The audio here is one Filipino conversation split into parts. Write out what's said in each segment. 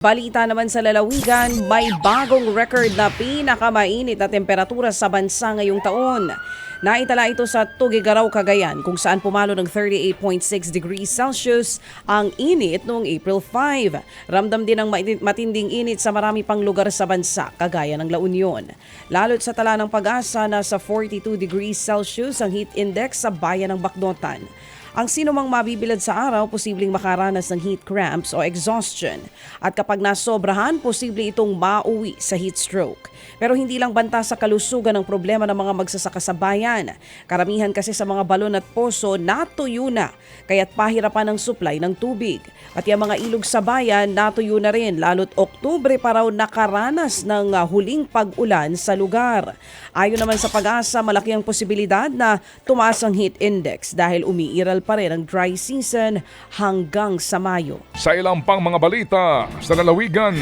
Balita naman sa lalawigan, may bagong record na pinakamainit na temperatura sa bansa ngayong taon. Naitala ito sa Tugigaraw, Cagayan kung saan pumalo ng 38.6 degrees Celsius ang init noong April 5. Ramdam din ang matinding init sa marami pang lugar sa bansa, kagaya ng La Union. Lalo't sa tala ng pag-asa na sa 42 degrees Celsius ang heat index sa bayan ng Baknotan. Ang sino mang mabibilad sa araw, posibleng makaranas ng heat cramps o exhaustion. At kapag nasobrahan, posible itong mauwi sa heat stroke. Pero hindi lang banta sa kalusugan ang problema ng mga magsasaka sa bayan. Karamihan kasi sa mga balon at poso natuyo na, kaya't pahirapan ng supply ng tubig. At yung mga ilog sa bayan natuyo na rin, lalo't Oktubre pa raw nakaranas ng ah, huling pag-ulan sa lugar. Ayon naman sa pag-asa, malaki ang posibilidad na tumaas ang heat index dahil umiiral pa rin ang dry season hanggang sa Mayo. Sa ilang pang mga balita sa lalawigan,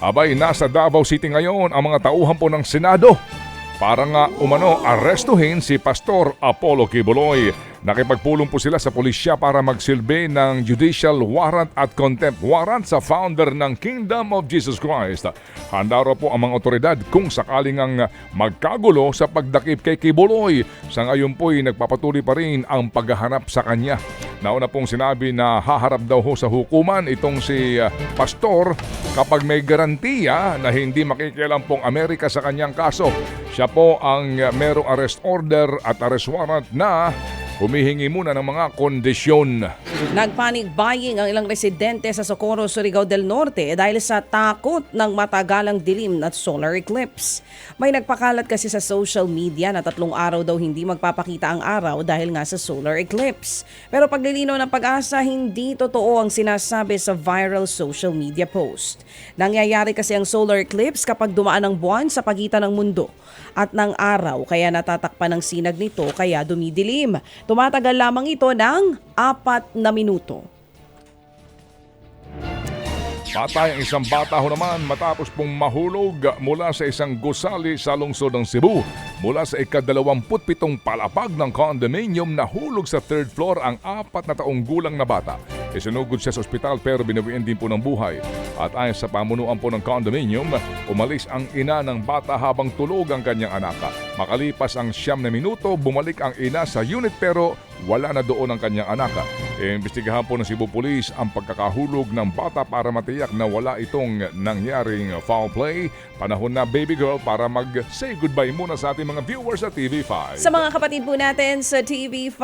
abay nasa Davao City ngayon ang mga tauhan po ng Senado para nga umano arestuhin si Pastor Apollo Kibuloy. Nakipagpulong po sila sa pulisya para magsilbi ng judicial warrant at contempt warrant sa founder ng Kingdom of Jesus Christ. Handa raw po ang mga otoridad kung sakaling ang magkagulo sa pagdakip kay Kibuloy. Sa ngayon po'y nagpapatuloy pa rin ang paghahanap sa kanya. Nauna pong sinabi na haharap daw ho sa hukuman itong si uh, Pastor kapag may garantiya na hindi makikialam pong Amerika sa kanyang kaso. Siya po ang uh, merong arrest order at arrest warrant na humihingi muna ng mga kondisyon. Nagpanic buying ang ilang residente sa Socorro, Surigao del Norte dahil sa takot ng matagalang dilim at solar eclipse. May nagpakalat kasi sa social media na tatlong araw daw hindi magpapakita ang araw dahil nga sa solar eclipse. Pero paglilinaw ng pag-asa, hindi totoo ang sinasabi sa viral social media post. Nangyayari kasi ang solar eclipse kapag dumaan ang buwan sa pagitan ng mundo at ng araw kaya natatakpan ng sinag nito kaya dumidilim. Tumatagal lamang ito ng apat na minuto. Patay ang isang bata ho naman matapos pong mahulog mula sa isang gusali sa lungsod ng Cebu. Mula sa ikadalawamputpitong palapag ng condominium nahulog sa third floor ang apat na taong gulang na bata. Isinugod siya sa ospital pero binawian din po ng buhay. At ayon sa pamunuan po ng condominium, umalis ang ina ng bata habang tulog ang kanyang anak. Makalipas ang siyam na minuto, bumalik ang ina sa unit pero wala na doon ang kanyang anak. Imbestigahan po ng Cebu Police ang pagkakahulog ng bata para matiyak na wala itong nangyaring foul play. Panahon na baby girl para mag-say goodbye muna sa ating mga viewers sa TV5. Sa mga kapatid po natin sa TV5,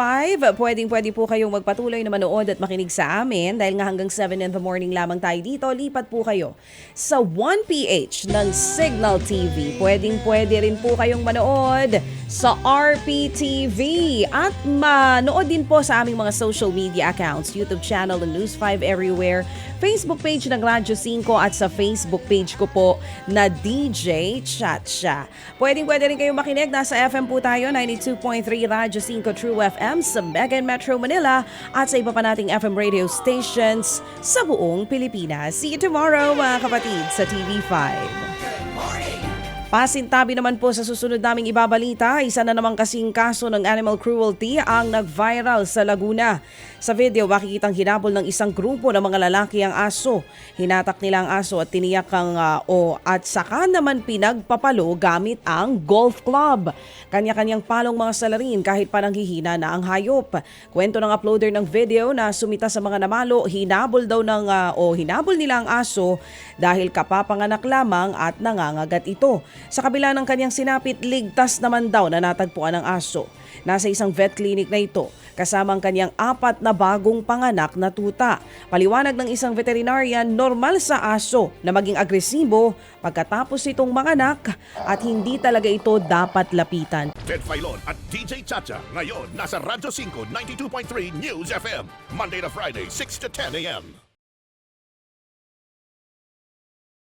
pwedeng pwede po kayong magpatuloy na manood at makinig sa amin dahil nga hanggang 7 in the morning lamang tayo dito. Lipat po kayo sa 1PH ng Signal TV. Pwedeng pwede rin po kayong manood sa RPTV at manood din po sa aming mga social media accounts, YouTube channel ng News 5 Everywhere, Facebook page ng Radyo 5 at sa Facebook page ko po na DJ Chatsha. Pwedeng pwede rin kayong makinig. Nasa FM po tayo, 92.3 Radyo 5 True FM sa Mega Metro Manila at sa iba pa nating FM radio stations sa buong Pilipinas. See you tomorrow mga kapatid sa TV5. Pasintabi naman po sa susunod naming ibabalita, isa na namang kasing kaso ng animal cruelty ang nag-viral sa Laguna. Sa video, makikitang hinabol ng isang grupo ng mga lalaki ang aso. Hinatak nila ang aso at tiniyak ang ah, o at saka naman pinagpapalo gamit ang golf club. Kanya-kanyang palong mga salarin kahit parang hihina na ang hayop. Kwento ng uploader ng video na sumita sa mga namalo, hinabol daw ng ah, o hinabol nila ang aso dahil kapapanganak lamang at nangangagat ito. Sa kabila ng kanyang sinapit, ligtas naman daw na natagpuan ang aso. Nasa isang vet clinic na ito, kasama ang kanyang apat na bagong panganak na tuta. Paliwanag ng isang veterinarian, normal sa aso na maging agresibo pagkatapos itong manganak at hindi talaga ito dapat lapitan. Ted Filon at DJ Chacha. Ngayon, nasa Radyo 5, 92.3 News FM. Monday to Friday, 6 to 10 a.m.